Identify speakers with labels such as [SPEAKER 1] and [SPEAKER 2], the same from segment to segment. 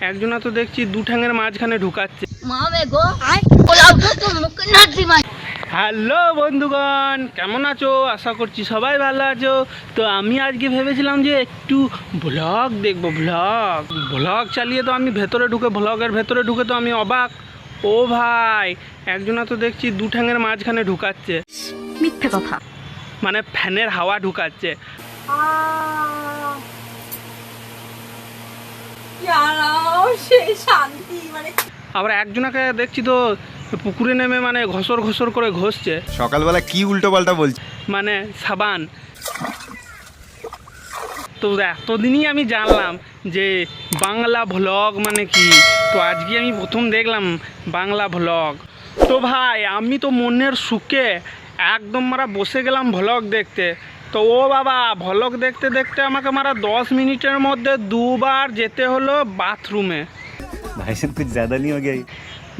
[SPEAKER 1] একজনা তো দেখছি দু ঠ্যাঙের মাঝখানে ঢুকাচ্ছে। হ্যালো বন্ধুগণ কেমন আছো? আশা করছি সবাই ভালো আছো। তো আমি আজকে ভেবেছিলাম যে একটু ব্লগ দেখব ব্লগ ব্লগ চালিয়ে তো আমি ভেতরে ঢুকে ব্লগের ভেতরে ঢুকে তো আমি অবাক। ও ভাই একজনা তো দেখছি দু ঠ্যাঙের মাঝখানে ঢুকাচ্ছে।
[SPEAKER 2] মিথ্যে কথা।
[SPEAKER 1] মানে ফ্যানের হাওয়া ঢুকাচ্ছে
[SPEAKER 3] জানাও সেই শান্তি মানে
[SPEAKER 1] আবার একজনাকে দেখছি তো পুকুরে নেমে মানে ঘসর ঘসর করে ঘষছে।
[SPEAKER 4] সকালবেলা কি উল্টো পাল্টা বলছে?
[SPEAKER 1] মানে সাবান। তো এতদিনই আমি জানলাম যে বাংলা ভ্লগ মানে কি? তো আজকে আমি প্রথম দেখলাম বাংলা ভ্লগ তো ভাই আমি তো মনের সুখে একদম মারা বসে গেলাম ভ্লগ দেখতে। তো ও বাবা ভ্লগ দেখতে দেখতে আমাকে মারা দশ মিনিটের মধ্যে দুবার যেতে হলো বাথরুমে।
[SPEAKER 4] ভাইসান কিছু জ্যাদা নিয়ে গে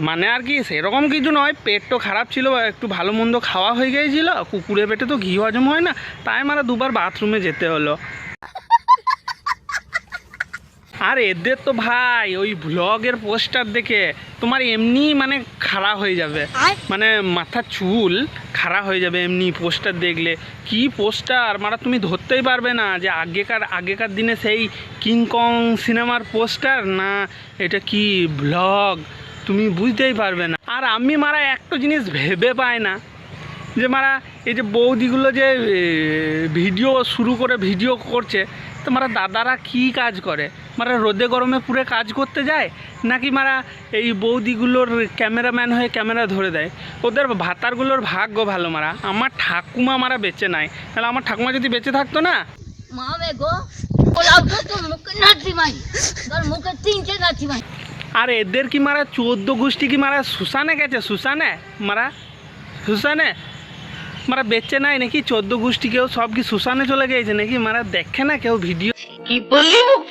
[SPEAKER 1] মানে আর কি, সেরকম কিছু নয়, পেট তো খারাপ ছিল, একটু ভালো মন্দ খাওয়া হয়ে গিয়েছিল কুকুরের পেটে তো ঘি হজম হয় না, তাই আমার দুবার বাথরুমে যেতে হলো। আর এদের তো ভাই ওই ব্লগের পোস্টার দেখে তোমার এমনি মানে খাড়া হয়ে যাবে। মানে মাথার চুল খাড়া হয়ে যাবে এমনি পোস্টার দেখলে। কি পোস্টার মানে তুমি ধরতেই পারবে না যে আগেকার আগেকার দিনে সেই কিংকং সিনেমার পোস্টার না এটা কি ব্লগ তুমি বুঝতেই পারবে না। আর আমি মারা একটা জিনিস ভেবে পায় না যে মারা এই যে বৌদিগুলো যে ভিডিও শুরু করে ভিডিও করছে তো মারা দাদারা কি কাজ করে? মারা রোদে গরমে পুরে কাজ করতে যায় নাকি মারা এই বৌদিগুলোর ক্যামেরাম্যান হয়ে ক্যামেরা ধরে দেয়? ওদের ভাতারগুলোর ভাগ্য ভালো মারা। আমার ঠাকুমা মারা বেঁচে নাই। তাহলে আমার ঠাকুমা যদি বেঁচে থাকতো না? আর এদের কি মারা চোদ্দ গোষ্ঠী কি মারা সুসানে গেছে? সুসানে? মারা? সুসানে? মারা বেচে নাই নাকি? চোদ্দ গোষ্ঠী কেউ সব কি সুসানে চলে গিয়েছে নাকি? মারা দেখে না কেউ ভিডিও
[SPEAKER 2] কি বললি মুখ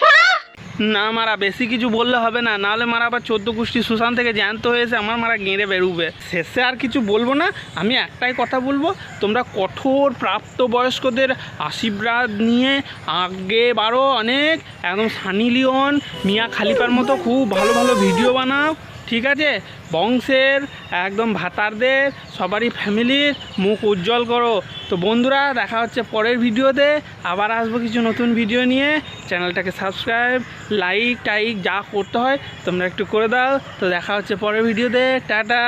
[SPEAKER 1] না মারা, বেশি কিছু বললে হবে না। নাহলে মারা আবার চোদ্দ কুষ্টি সুশান থেকে জ্যান্ত হয়েছে, আমার মারা গেঁড়ে বেরুবে। শেষে আর কিছু বলব না, আমি একটাই কথা বলব, তোমরা কঠোর প্রাপ্তবয়স্কদের আশীর্বাদ নিয়ে আগে বারো অনেক, একদম সানি লিওন, মিয়া খালিপার মতো খুব ভালো ভালো ভিডিও বানাও। ঠিক আছে? বংশের একদম ভাতারদের, সবারই ফ্যামিলির মুখ উজ্জ্বল করো। তো বন্ধুরা, দেখা হচ্ছে পরের ভিডিওতে। আবার আসব কিছু নতুন ভিডিও নিয়ে। চ্যানেলটাকে সাবস্ক্রাইব, লাইক, টাইক যা করতে হয় তোমরা একটু করে দাও। তো দেখা হচ্ছে পরের ভিডিওতে। টাটা!